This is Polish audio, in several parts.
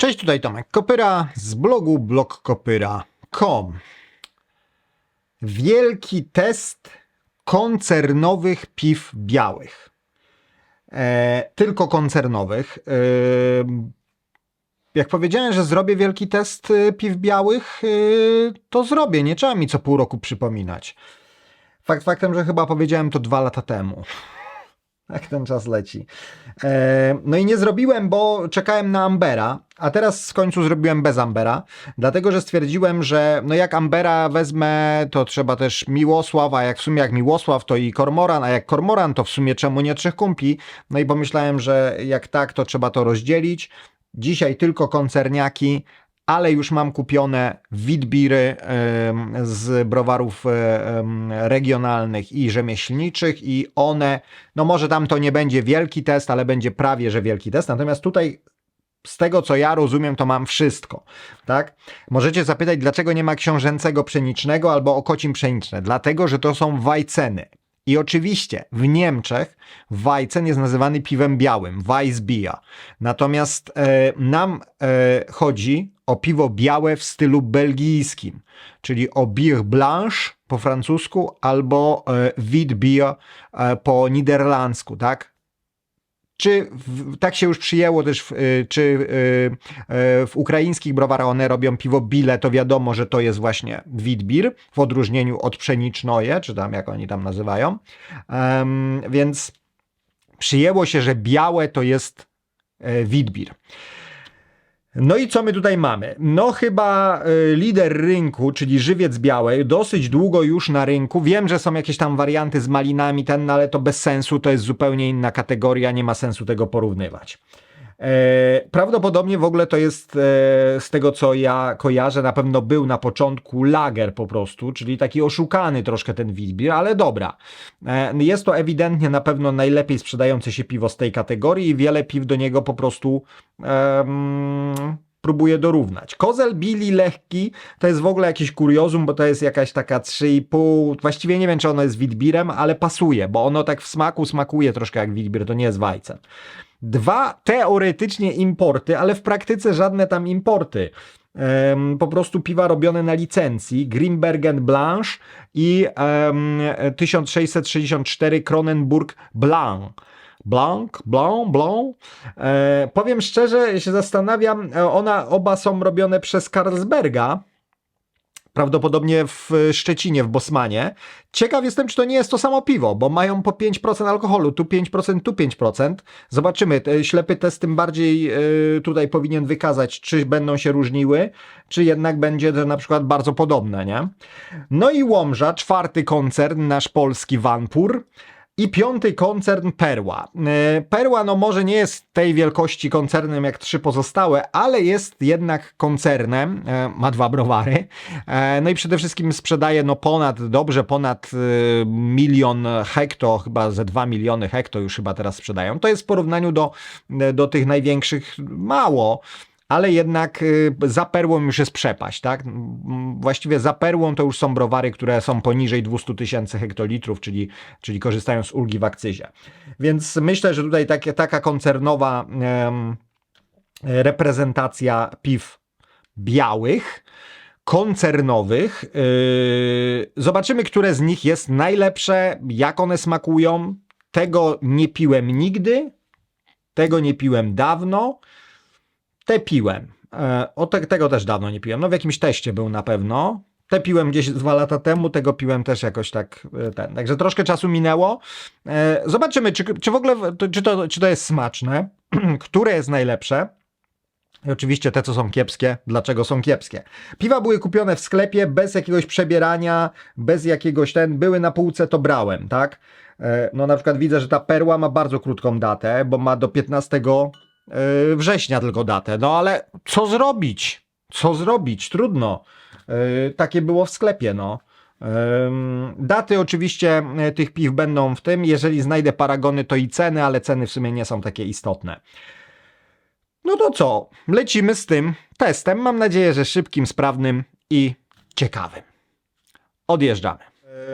Cześć, tutaj Tomek Kopyra z blogu blogkopyra.com. Wielki test koncernowych piw białych. E, tylko koncernowych. E, jak powiedziałem, że zrobię wielki test e, piw białych, e, to zrobię. Nie trzeba mi co pół roku przypominać. Fakt faktem, że chyba powiedziałem to dwa lata temu. Jak ten czas leci. E, no i nie zrobiłem, bo czekałem na Ambera, a teraz w końcu zrobiłem bez Ambera, dlatego że stwierdziłem, że no jak Ambera wezmę, to trzeba też Miłosław, a jak w sumie jak Miłosław, to i Kormoran, a jak Kormoran, to w sumie czemu nie trzech kumpli? No i pomyślałem, że jak tak, to trzeba to rozdzielić. Dzisiaj tylko koncerniaki, ale już mam kupione witbiry z browarów em, regionalnych i rzemieślniczych i one, no może tam to nie będzie wielki test, ale będzie prawie, że wielki test. Natomiast tutaj z tego co ja rozumiem, to mam wszystko, tak? Możecie zapytać, dlaczego nie ma książęcego pszenicznego albo okocim pszeniczne? Dlatego, że to są wajceny. I oczywiście w Niemczech Weizen jest nazywany piwem białym, Weissbier. Natomiast e, nam e, chodzi o piwo białe w stylu belgijskim, czyli o Bier Blanche po francusku albo e, Witbier e, po niderlandzku, tak? Czy w, tak się już przyjęło też, w, y, czy y, y, w ukraińskich browarach one robią piwo bile, to wiadomo, że to jest właśnie witbir, w odróżnieniu od pszenicznoje, czy tam jak oni tam nazywają. Em, więc przyjęło się, że białe to jest e, witbir. No i co my tutaj mamy? No chyba y, lider rynku, czyli żywiec biały, dosyć długo już na rynku. Wiem, że są jakieś tam warianty z malinami, ten, no ale to bez sensu, to jest zupełnie inna kategoria, nie ma sensu tego porównywać. E, prawdopodobnie w ogóle to jest e, z tego co ja kojarzę, na pewno był na początku lager po prostu, czyli taki oszukany troszkę ten Witbier, ale dobra. E, jest to ewidentnie na pewno najlepiej sprzedające się piwo z tej kategorii i wiele piw do niego po prostu em, próbuje dorównać. Kozel Billy lekki to jest w ogóle jakiś kuriozum, bo to jest jakaś taka 3,5, właściwie nie wiem czy ono jest Witbirem, ale pasuje, bo ono tak w smaku smakuje troszkę jak Witbier, to nie jest Weizen. Dwa teoretycznie importy, ale w praktyce żadne tam importy. Em, po prostu piwa robione na licencji Grimbergen Blanche i em, 1664 Kronenburg Blanc. Blanc, Blanc, Blanc. E, powiem szczerze, się zastanawiam, e, ona oba są robione przez Carlsberga, prawdopodobnie w Szczecinie, w Bosmanie. Ciekaw jestem, czy to nie jest to samo piwo, bo mają po 5% alkoholu, tu 5%, tu 5%. Zobaczymy, Te ślepy test tym bardziej y, tutaj powinien wykazać, czy będą się różniły, czy jednak będzie to na przykład bardzo podobne, nie? No i Łomża, czwarty koncern, nasz polski Wanpur. I piąty koncern Perła. E, Perła no może nie jest tej wielkości koncernem jak trzy pozostałe, ale jest jednak koncernem, e, ma dwa browary. E, No i przede wszystkim sprzedaje no ponad, dobrze ponad milion hekto, chyba ze dwa miliony hekto już chyba teraz sprzedają. To jest w porównaniu do, do tych największych mało, ale jednak y, za perłą już jest przepaść, tak? Właściwie za perłą to już są browary, które są poniżej 200 tysięcy hektolitrów, czyli, czyli korzystają z ulgi w akcyzie. Więc myślę, że tutaj takie, taka koncernowa em, reprezentacja piw białych, koncernowych. Yy, zobaczymy, które z nich jest najlepsze, jak one smakują. Tego nie piłem nigdy, tego nie piłem dawno. Te piłem. E, o te, tego też dawno nie piłem. No w jakimś teście był na pewno. Te piłem gdzieś dwa lata temu, tego piłem też jakoś tak e, ten. Także troszkę czasu minęło. E, zobaczymy, czy, czy w ogóle czy to, czy to jest smaczne, które jest najlepsze. I oczywiście te, co są kiepskie, dlaczego są kiepskie. Piwa były kupione w sklepie bez jakiegoś przebierania, bez jakiegoś ten, były na półce, to brałem, tak? No na przykład widzę, że ta perła ma bardzo krótką datę, bo ma do 15 e, września tylko datę. No ale co zrobić? Co zrobić? Trudno. E, Takie było w sklepie, no. Ym, Daty oczywiście tych piw będą w tym. Jeżeli znajdę paragony, to i ceny, ale ceny w sumie nie są takie istotne. No to co? Lecimy z tym testem. Mam nadzieję, że szybkim, sprawnym i ciekawym. Odjeżdżamy.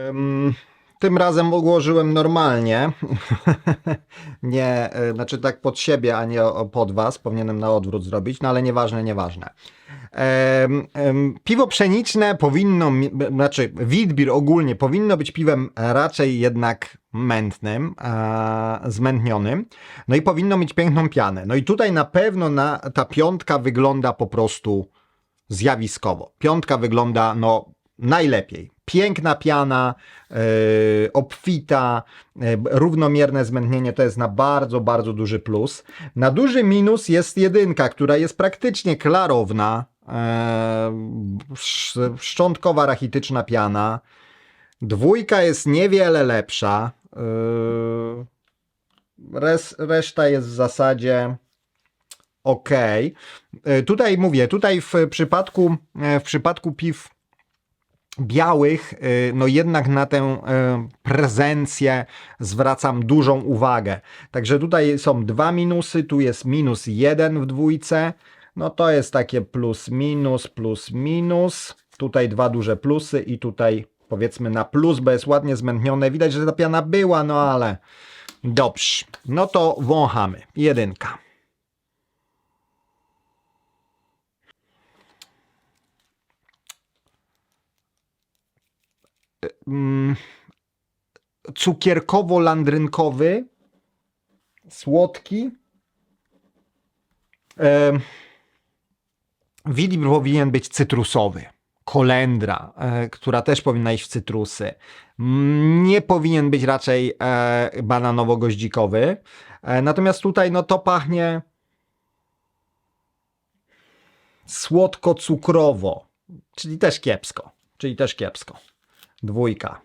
Ym, Tym razem ułożyłem normalnie. nie, e, znaczy tak pod siebie, a nie pod was. Powinienem na odwrót zrobić, no ale nieważne, nieważne. Em, em, piwo pszeniczne powinno, znaczy Witbier ogólnie powinno być piwem raczej jednak mętnym, a, zmętnionym. No i powinno mieć piękną pianę. No i tutaj na pewno na, ta piątka wygląda po prostu zjawiskowo. Piątka wygląda no najlepiej. Piękna piana, yy, obfita, yy, równomierne zmętnienie to jest na bardzo, bardzo duży plus. Na duży minus jest jedynka, która jest praktycznie klarowna, yy, sz- szczątkowa rachityczna piana. Dwójka jest niewiele lepsza. Yy, res, reszta jest w zasadzie ok. Tutaj mówię, tutaj w przypadku, w przypadku piw białych, e, no jednak na tę e, prezencję zwracam dużą uwagę. Także tutaj są dwa minusy, tu jest minus jeden w dwójce. No to jest takie plus minus, plus minus. Tutaj dwa duże plusy i tutaj powiedzmy na plus, bo jest ładnie zmętnione. Widać, że ta piana była, no ale dobrze. No to wąchamy. Jedynka. Cukierkowo-landrynkowy, słodki. E, Widibr powinien być cytrusowy. Kolendra, e, która też powinna iść w cytrusy. Nie powinien być raczej e, bananowo-goździkowy. E, natomiast tutaj no to pachnie słodko-cukrowo, czyli też kiepsko. Czyli też kiepsko. Dwójka.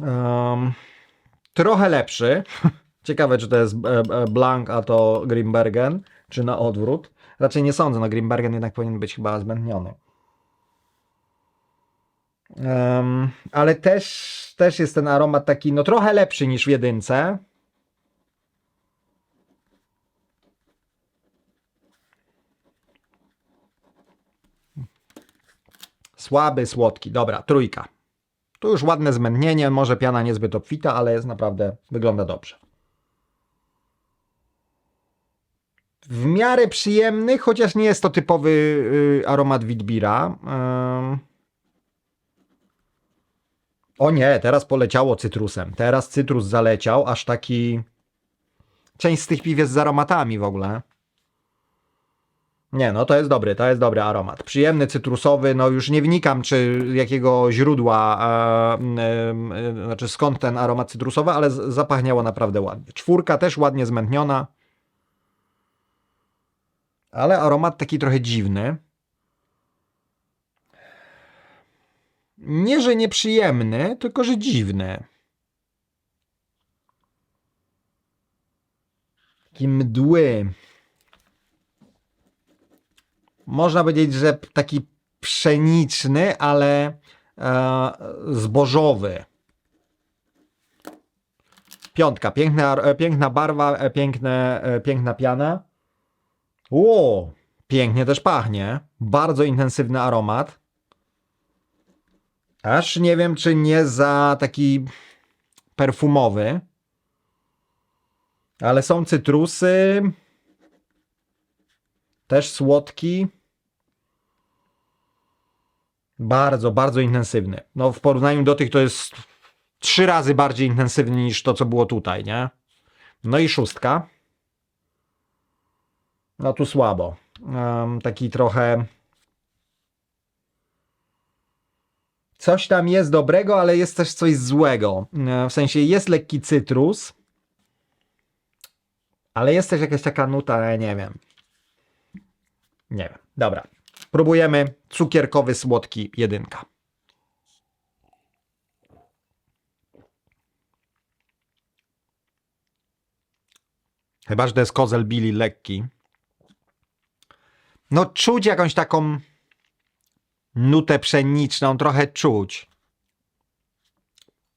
Em, trochę lepszy. Ciekawe, czy to jest e, e, Blanc, a to Grimbergen, czy na odwrót. Raczej nie sądzę, no Grimbergen jednak powinien być chyba zmętniony. Em, ale też, też jest ten aromat taki, no trochę lepszy niż w jedynce. Słaby, słodki. Dobra, trójka. Tu już ładne zmętnienie, może piana niezbyt obfita, ale jest naprawdę, wygląda dobrze. W miarę przyjemny, chociaż nie jest to typowy y, aromat Witbira. O nie, teraz poleciało cytrusem. Teraz cytrus zaleciał, aż taki... Część z tych piw jest z aromatami w ogóle. Nie, no to jest dobry, to jest dobry aromat. Przyjemny, cytrusowy, no już nie wnikam, czy jakiego źródła, e, e, znaczy skąd ten aromat cytrusowy, ale zapachniało naprawdę ładnie. Czwórka też ładnie zmętniona. Ale aromat taki trochę dziwny. Nie, że nieprzyjemny, tylko że dziwny. Taki mdły. Można powiedzieć, że taki pszeniczny, ale e, zbożowy. Piątka. Piękna, e, piękna barwa, e, piękne, e, piękna piana. Ło, pięknie też pachnie. Bardzo intensywny aromat. Aż nie wiem, czy nie za taki perfumowy. Ale są cytrusy. Też słodki. Bardzo, bardzo intensywny. No, w porównaniu do tych to jest trzy razy bardziej intensywny niż to, co było tutaj, nie? No i szóstka. No tu słabo. Em, taki trochę. Coś tam jest dobrego, ale jest też coś złego. E, W sensie jest lekki cytrus, ale jest też jakaś taka nuta, ale nie wiem. Nie wiem. Dobra. Próbujemy cukierkowy słodki jedynka. Chyba, że to jest kozel lekki. No czuć jakąś taką nutę pszeniczną, trochę czuć.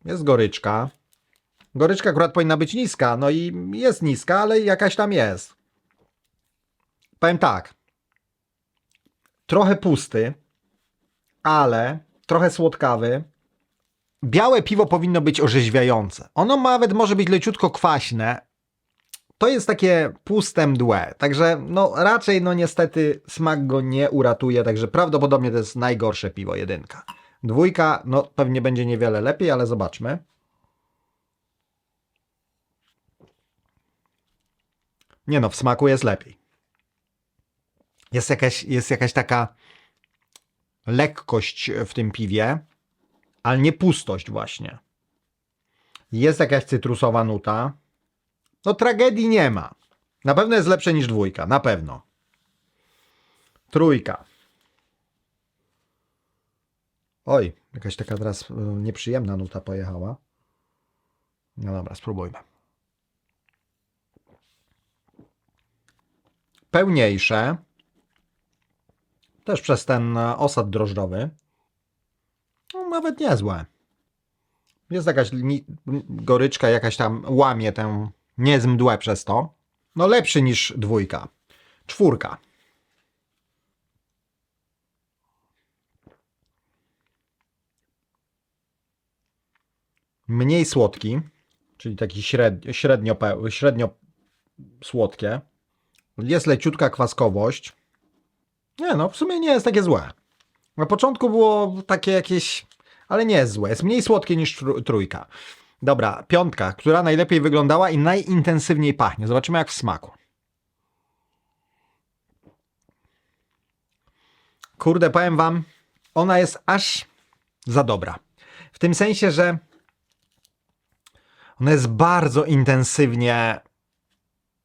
Jest goryczka. Goryczka akurat powinna być niska, no i jest niska, ale jakaś tam jest. Powiem tak. Trochę pusty, ale trochę słodkawy. Białe piwo powinno być orzeźwiające. Ono nawet może być leciutko kwaśne. To jest takie puste mdłe. Także no raczej no niestety smak go nie uratuje, także prawdopodobnie to jest najgorsze piwo, jedynka. Dwójka, no pewnie będzie niewiele lepiej, ale zobaczmy. Nie no, w smaku jest lepiej. Jest jakaś, jest jakaś taka lekkość w tym piwie, ale nie pustość właśnie. Jest jakaś cytrusowa nuta. No tragedii nie ma. Na pewno jest lepsze niż dwójka, na pewno. Trójka. Oj, jakaś taka teraz y, nieprzyjemna nuta pojechała. No dobra, spróbujmy. Pełniejsze. Też przez ten e, osad drożdżowy. No, nawet niezłe. Jest jakaś goryczka, jakaś tam łamie tę niezmdłe przez to. No lepszy niż dwójka. Czwórka. Mniej słodki, czyli taki średnio, średnio, średnio słodkie. Jest leciutka kwaskowość. Nie no, w sumie nie jest takie złe. Na początku było takie jakieś, ale nie jest złe. Jest mniej słodkie niż tr- trójka. Dobra, piątka, która najlepiej wyglądała i najintensywniej pachnie. Zobaczymy jak w smaku. Kurde, powiem wam, ona jest aż za dobra. W tym sensie, że ona jest bardzo intensywnie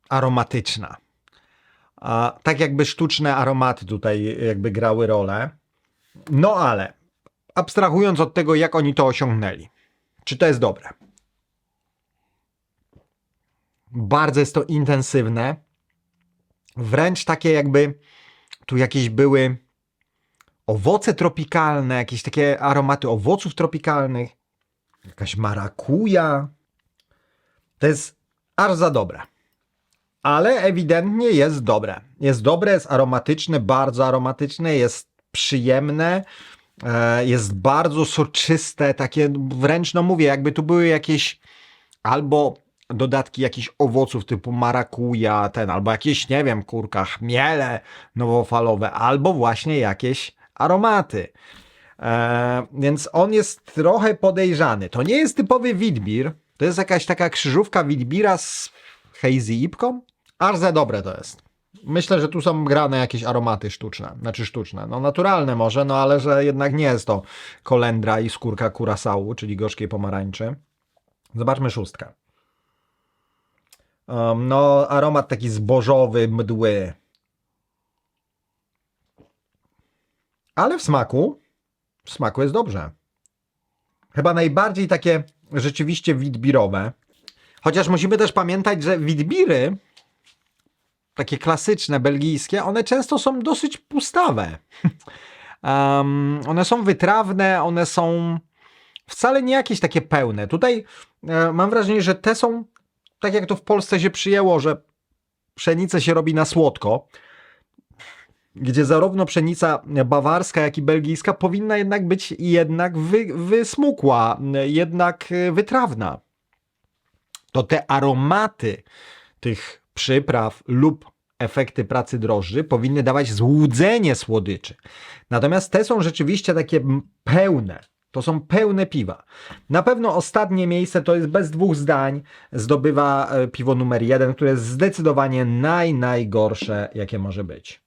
aromatyczna. A, tak jakby sztuczne aromaty tutaj jakby grały rolę. No ale abstrahując od tego, jak oni to osiągnęli. Czy to jest dobre? Bardzo jest to intensywne. Wręcz takie jakby tu jakieś były owoce tropikalne, jakieś takie aromaty owoców tropikalnych, jakaś marakuja. To jest aż za dobre ale ewidentnie jest dobre. Jest dobre, jest aromatyczne, bardzo aromatyczne, jest przyjemne, e, jest bardzo soczyste, takie wręcz, no mówię, jakby tu były jakieś albo dodatki jakichś owoców typu marakuja, ten, albo jakieś, nie wiem, kurka, chmiele nowofalowe, albo właśnie jakieś aromaty. E, więc on jest trochę podejrzany. To nie jest typowy Witbir, to jest jakaś taka krzyżówka Witbira z hazy ipką. Aż za dobre to jest. Myślę, że tu są grane jakieś aromaty sztuczne, znaczy sztuczne, no naturalne może, no ale że jednak nie jest to kolendra i skórka kurasału, czyli gorzkiej pomarańczy. Zobaczmy szóstkę. Um, no, aromat taki zbożowy, mdły. Ale w smaku, w smaku jest dobrze. Chyba najbardziej takie rzeczywiście witbirowe. Chociaż musimy też pamiętać, że witbiry, takie klasyczne, belgijskie, one często są dosyć pustawe. um, one są wytrawne, one są wcale nie jakieś takie pełne. Tutaj e, mam wrażenie, że te są, tak jak to w Polsce się przyjęło, że pszenicę się robi na słodko, gdzie zarówno pszenica bawarska, jak i belgijska powinna jednak być jednak wy, wysmukła, jednak e, wytrawna to te aromaty tych przypraw lub efekty pracy drożdży powinny dawać złudzenie słodyczy. Natomiast te są rzeczywiście takie pełne. To są pełne piwa. Na pewno ostatnie miejsce to jest bez dwóch zdań zdobywa e, piwo numer jeden, które jest zdecydowanie naj, najgorsze, jakie może być.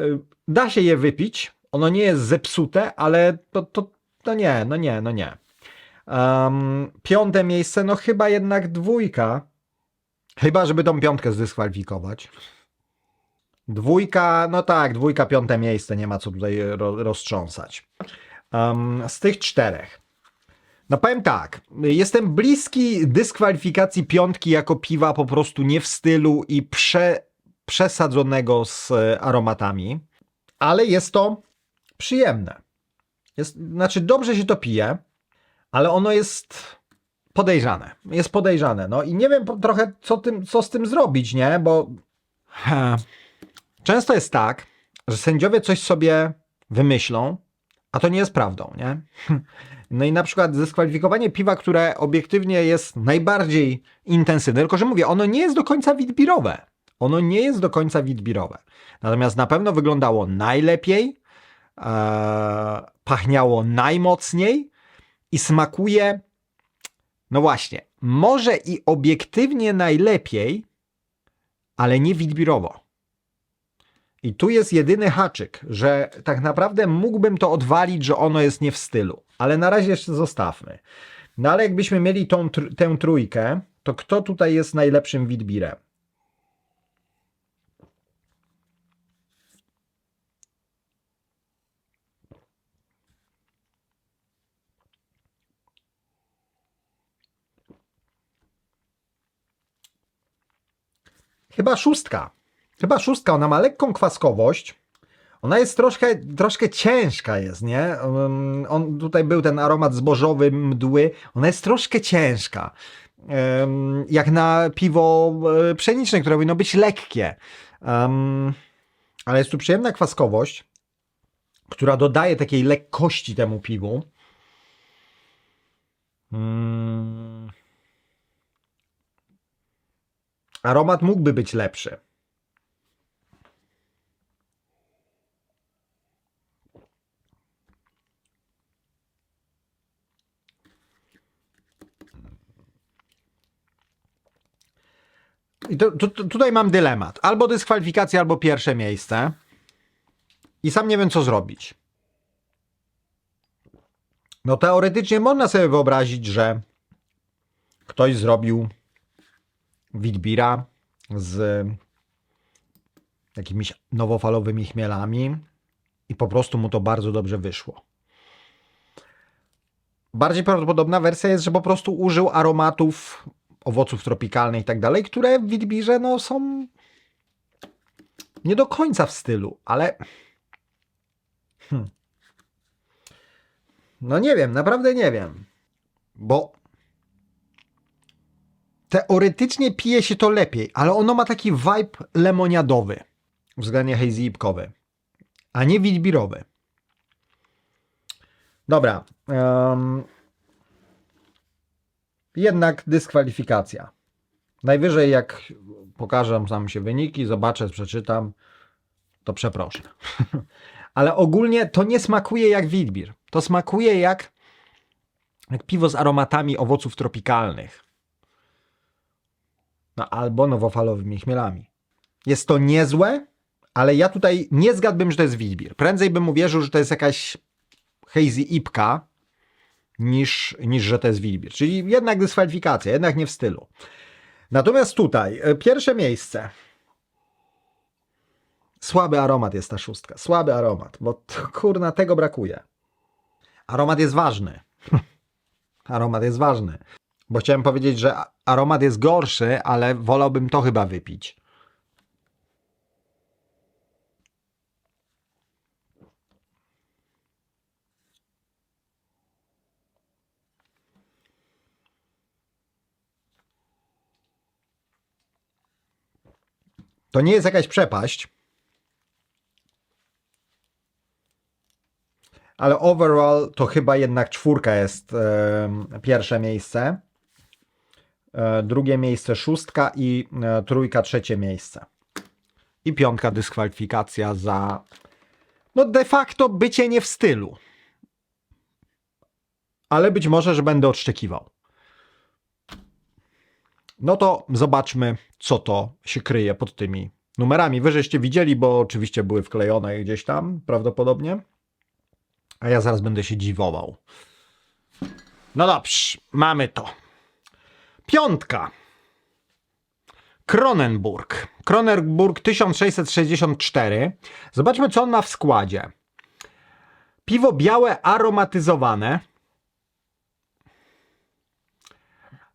E, Da się je wypić, ono nie jest zepsute, ale to, to, to nie, no nie, no nie. Um, piąte miejsce, no chyba jednak dwójka. Chyba, żeby tą piątkę zdyskwalifikować. Dwójka, no tak, dwójka, piąte miejsce, nie ma co tutaj ro, roztrząsać. Um, z tych czterech. No powiem tak, jestem bliski dyskwalifikacji piątki jako piwa po prostu nie w stylu i prze, przesadzonego z aromatami, ale jest to przyjemne. Jest, znaczy dobrze się to pije, ale ono jest podejrzane. Jest podejrzane. No i nie wiem trochę, co, tym, co z tym zrobić, nie? Bo he, często jest tak, że sędziowie coś sobie wymyślą, A to nie jest prawdą, nie? No i na przykład dyskwalifikowanie piwa, które obiektywnie jest najbardziej intensywne, tylko że mówię, ono nie jest do końca witbirowe. Ono nie jest do końca witbirowe. Natomiast na pewno wyglądało najlepiej, e, pachniało najmocniej i smakuje, no właśnie, może i obiektywnie najlepiej, ale nie witbirowo. I tu jest jedyny haczyk, że tak naprawdę mógłbym to odwalić, że ono jest nie w stylu. Ale na razie jeszcze zostawmy. No ale jakbyśmy mieli tą, tr- tę trójkę, to kto tutaj jest najlepszym witbirem? Chyba szóstka. Chyba szóstka. Ona ma lekką kwaskowość. Ona jest troszkę, troszkę ciężka jest, nie? Um, On, tutaj był ten aromat zbożowy, mdły. Ona jest troszkę ciężka. Em, jak na piwo e, pszeniczne, które powinno być lekkie. Em, ale jest tu przyjemna kwaskowość, która dodaje takiej lekkości temu piwu. Mm. Aromat mógłby być lepszy. I to, to, tutaj mam dylemat. Albo dyskwalifikacja, albo pierwsze miejsce. I sam nie wiem, co zrobić. No teoretycznie można sobie wyobrazić, że ktoś zrobił Witbira z jakimiś nowofalowymi chmielami i po prostu mu to bardzo dobrze wyszło. Bardziej prawdopodobna wersja jest, że po prostu użył aromatów owoców tropikalnych i tak dalej, które w Witbirze no, są nie do końca w stylu, ale hmm. no nie wiem, naprawdę nie wiem, bo teoretycznie pije się to lepiej, ale ono ma taki vibe lemoniadowy, względnie hazy ipkowy, a nie witbirowy. Dobra. em, jednak dyskwalifikacja. Najwyżej jak pokażę nam się wyniki, zobaczę, przeczytam, to przeproszę. Ale ogólnie to nie smakuje jak witbir. To smakuje jak, jak piwo z aromatami owoców tropikalnych. No albo nowofalowymi chmielami. Jest to niezłe, ale ja tutaj nie zgadłbym, że to jest witbir. Prędzej bym uwierzył, że to jest jakaś hazy ipka, niż, niż że to jest witbir. Czyli jednak dyskwalifikacja, jednak nie w stylu. Natomiast tutaj e, pierwsze miejsce. Słaby aromat jest ta szóstka. Słaby aromat, bo kurna tego brakuje. Aromat jest ważny. aromat jest ważny. Bo chciałem powiedzieć, że aromat jest gorszy, ale wolałbym to chyba wypić. To nie jest jakaś przepaść. Ale overall to chyba jednak czwórka jest em, pierwsze miejsce. E, drugie miejsce szóstka i e, trójka trzecie miejsce. I piątka dyskwalifikacja za no de facto bycie nie w stylu. Ale być może, że będę odszczekiwał. No to zobaczmy, co to się kryje pod tymi numerami. Wy żeście widzieli, bo oczywiście były wklejone gdzieś tam, prawdopodobnie. A ja zaraz będę się dziwował. No dobrze, mamy to. Piątka. Kronenburg. Kronenburg 1664. Zobaczmy, co on ma w składzie. Piwo białe aromatyzowane.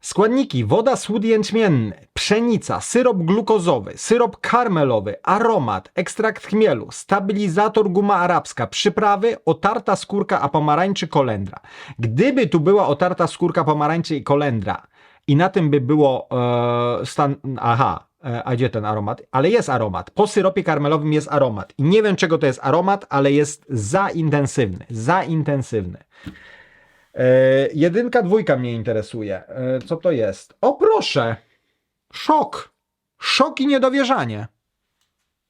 Składniki: woda, słód jęczmienny, pszenica, syrop glukozowy, syrop karmelowy, aromat, ekstrakt chmielu, stabilizator guma arabska, przyprawy, otarta skórka a pomarańczy kolendra. Gdyby tu była otarta skórka pomarańczy i kolendra i na tym by było e, stan, aha, E, A gdzie ten aromat? Ale jest aromat. Po syropie karmelowym jest aromat. I nie wiem, czego to jest aromat, ale jest za intensywny. Za intensywny. E, jedynka, dwójka mnie interesuje. E, co to jest? O proszę! Szok! Szok i niedowierzanie.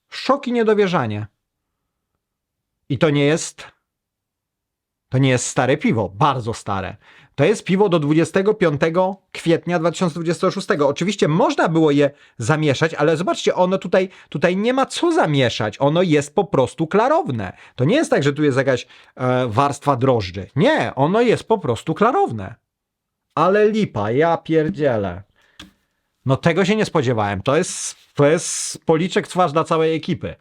Szok i niedowierzanie. I to nie jest. To nie jest stare piwo, bardzo stare. To jest piwo do 25 kwietnia 2026. Oczywiście można było je zamieszać, ale zobaczcie, ono tutaj, tutaj nie ma co zamieszać. Ono jest po prostu klarowne. To nie jest tak, że tu jest jakaś e, warstwa drożdży. Nie, ono jest po prostu klarowne. Ale lipa, ja pierdzielę. No tego się nie spodziewałem. To jest, to jest policzek twarz dla całej ekipy.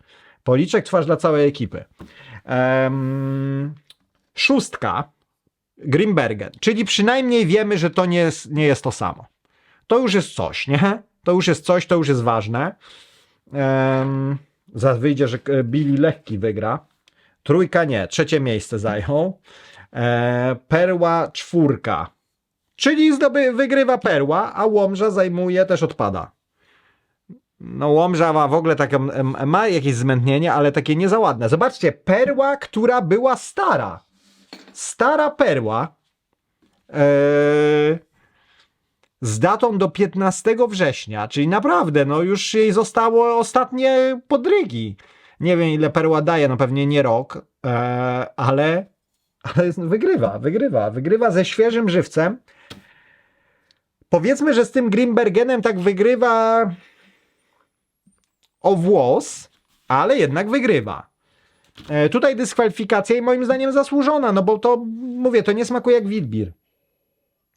Policzek twarz dla całej ekipy. Em, szóstka. Grimbergen, czyli przynajmniej wiemy, że to nie jest, nie jest to samo. To już jest coś, nie? To już jest coś, to już jest ważne. Um, zaraz wyjdzie, że e, Billy Lekki wygra. Trójka nie, trzecie miejsce zajął. E, perła czwórka. Czyli zdoby, wygrywa Perła, a Łomża zajmuje, też odpada. No Łomża ma w ogóle takie, ma jakieś zmętnienie, ale takie nie za ładne. Zobaczcie, Perła, która była stara. Stara Perła e, z datą do 15 września, czyli naprawdę, no już jej zostało ostatnie podrygi. Nie wiem ile Perła daje, no pewnie nie rok, e, ale, ale wygrywa, wygrywa, wygrywa ze świeżym żywcem. Powiedzmy, że z tym Grimbergenem tak wygrywa o włos, ale jednak wygrywa. E, Tutaj dyskwalifikacja i moim zdaniem zasłużona, no bo to, mówię, to nie smakuje jak Witbier.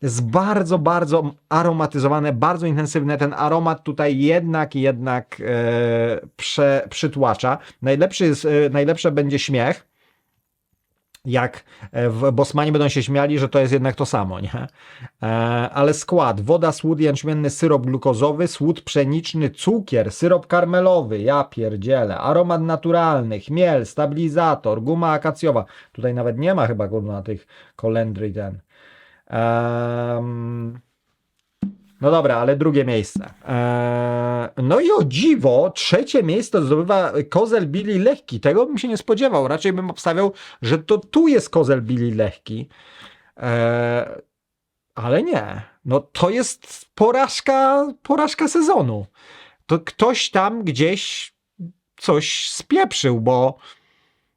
Jest bardzo, bardzo aromatyzowane, bardzo intensywne. Ten aromat tutaj jednak, jednak e, prze, przytłacza. Najlepszy jest, e, najlepsze będzie śmiech. Jak e, w Bosmanie będą się śmiali, że to jest jednak to samo, nie? E, ale skład: woda, słód jęczmienny, syrop glukozowy, słód pszeniczny, cukier, syrop karmelowy, ja pierdzielę, aromat naturalny, chmiel, stabilizator, guma akacjowa. Tutaj nawet nie ma chyba kurwa tych kolendry ten. Em, no dobra, ale drugie miejsce. Eee, no i o dziwo, trzecie miejsce zdobywa Kozel Billy Lekki. Tego bym się nie spodziewał. Raczej bym obstawiał, że to tu jest Kozel Billy Lekki. Eee, ale nie. No to jest porażka, porażka sezonu. To ktoś tam gdzieś coś spieprzył, bo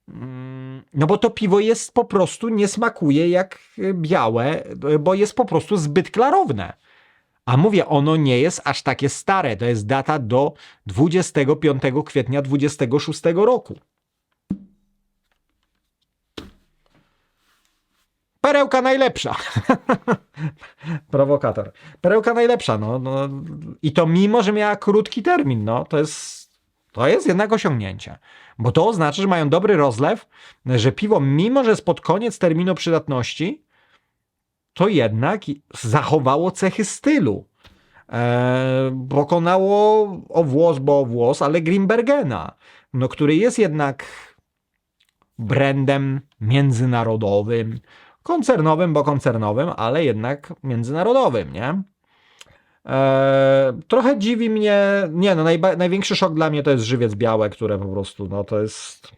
mm, no bo to piwo jest po prostu, nie smakuje jak białe, bo jest po prostu zbyt klarowne. A mówię, ono nie jest aż takie stare. To jest data do 25 kwietnia 26 roku. Perełka najlepsza. Prowokator. Perełka najlepsza, no, no. I to mimo, że miała krótki termin, no. To jest, to jest jednak osiągnięcie. Bo to oznacza, że mają dobry rozlew, że piwo, mimo że jest pod koniec terminu przydatności, to jednak zachowało cechy stylu. E, pokonało o włos, bo o włos, ale Grimbergena, no, który jest jednak brandem międzynarodowym, koncernowym, bo koncernowym, ale jednak międzynarodowym, nie? E, trochę dziwi mnie, nie no, największy szok dla mnie to jest żywiec białe, które po prostu, no to jest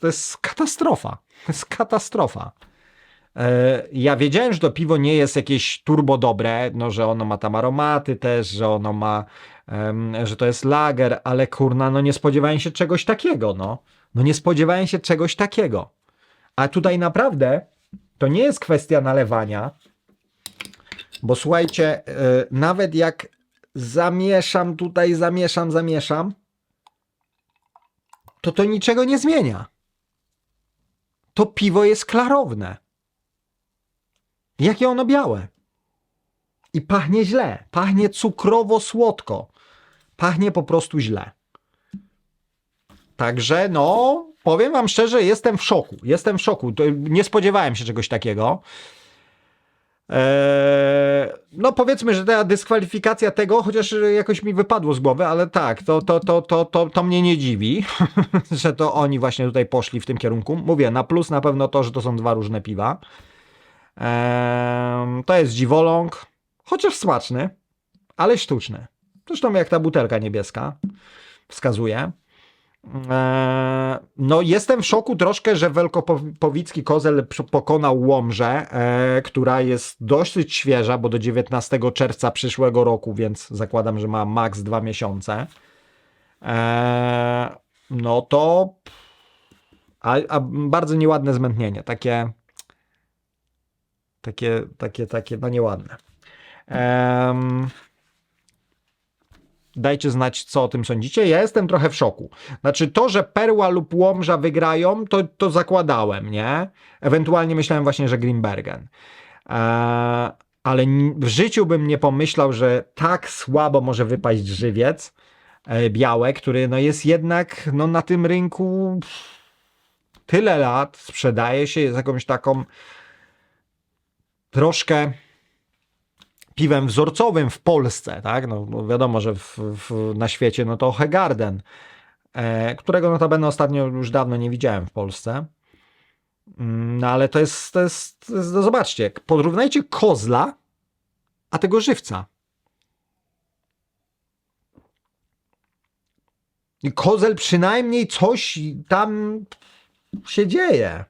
to jest katastrofa. To jest katastrofa. E, Ja wiedziałem, że to piwo nie jest jakieś turbo dobre, no, że ono ma tam aromaty też, że ono ma, że to jest lager, ale kurna, no nie spodziewałem się czegoś takiego, no. No nie spodziewałem się czegoś takiego. A tutaj naprawdę to nie jest kwestia nalewania, bo słuchajcie, e, nawet jak zamieszam tutaj, zamieszam, zamieszam, to to niczego nie zmienia. To piwo jest klarowne. Jakie ono białe. I pachnie źle. Pachnie cukrowo-słodko. Pachnie po prostu źle. Także, no, powiem Wam szczerze, jestem w szoku. Jestem w szoku. Nie spodziewałem się czegoś takiego. Eee, no, powiedzmy, że ta dyskwalifikacja tego, chociaż jakoś mi wypadło z głowy, ale tak, to, to, to, to, to, to mnie nie dziwi, że to oni właśnie tutaj poszli w tym kierunku. Mówię, na plus na pewno to, że to są dwa różne piwa. To jest dziwoląg, chociaż smaczny, ale sztuczny. Zresztą jak ta butelka niebieska wskazuje. No, jestem w szoku troszkę, że Wielkopowicki Kozel pokonał Łomżę, e, która jest dosyć świeża, bo do 19 czerwca przyszłego roku, więc zakładam, że ma maks dwa miesiące. Eee, No to. A, a bardzo nieładne zmętnienie. Takie. Takie, takie, takie, no nieładne. Em, Dajcie znać, co o tym sądzicie. Ja jestem trochę w szoku. Znaczy, to, że Perła lub Łomża wygrają, to, to zakładałem, nie? Ewentualnie myślałem właśnie, że Grimbergen. Eee, ale w życiu bym nie pomyślał, że tak słabo może wypaść żywiec e, białe, który no jest jednak no, na tym rynku tyle lat, sprzedaje się, jest jakąś taką troszkę piwem wzorcowym w Polsce, tak? No, wiadomo, że w, w, na świecie no to Hegarden, e, którego notabene ostatnio już dawno nie widziałem w Polsce. Mm, No ale to jest, to jest, to jest no zobaczcie, porównajcie kozla, a tego żywca. I kozel przynajmniej coś tam się dzieje.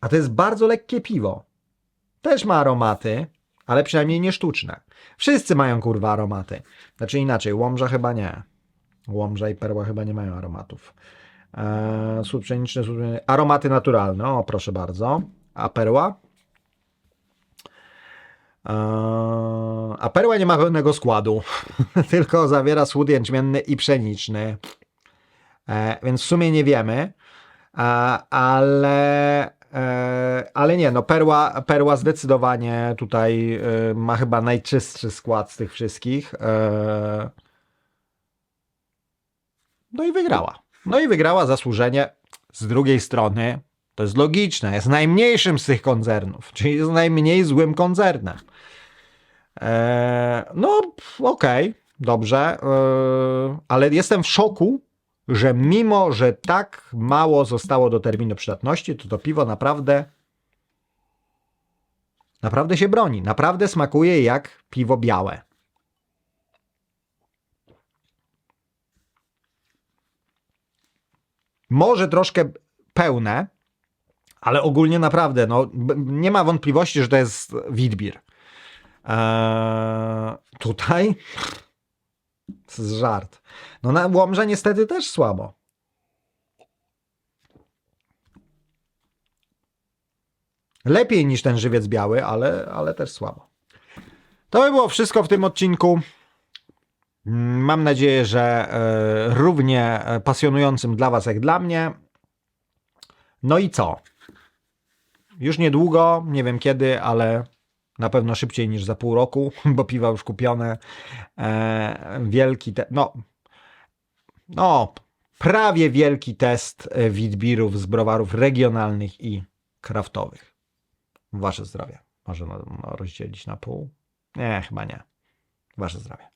A to jest bardzo lekkie piwo. Też ma aromaty, ale przynajmniej nie sztuczne. Wszyscy mają kurwa aromaty. Znaczy inaczej, łomża chyba nie. Łomża i perła chyba nie mają aromatów. Eee, słód pszeniczny, słód. Aromaty naturalne, o proszę bardzo. A perła? Eee, a perła nie ma pełnego składu, tylko zawiera słód jęczmienny i pszeniczny. E, więc w sumie nie wiemy, a, ale, ale nie, no perła, perła zdecydowanie tutaj e, ma chyba najczystszy skład z tych wszystkich. E, no i wygrała. No i wygrała zasłużenie. Z drugiej strony to jest logiczne, jest najmniejszym z tych koncernów, czyli jest najmniej złym koncernem. E, no, okej, dobrze, e, ale jestem w szoku, że mimo, że tak mało zostało do terminu przydatności, to to piwo naprawdę naprawdę się broni. Naprawdę smakuje jak piwo białe. Może troszkę pełne, ale ogólnie naprawdę, no, nie ma wątpliwości, że to jest Witbier. Eee, tutaj jest żart. No na Łomże niestety też słabo. Lepiej niż ten żywiec biały, ale, ale też słabo. To by było wszystko w tym odcinku. Mm, Mam nadzieję, że e, równie e, pasjonującym dla Was jak dla mnie. No i co? Już niedługo, nie wiem kiedy, ale na pewno szybciej niż za pół roku, bo piwa już kupione. E, wielki, te, no, no, prawie wielki test e, witbirów z browarów regionalnych i kraftowych. Wasze zdrowie. Może no, no, rozdzielić na pół? Nie, chyba nie. Wasze zdrowie.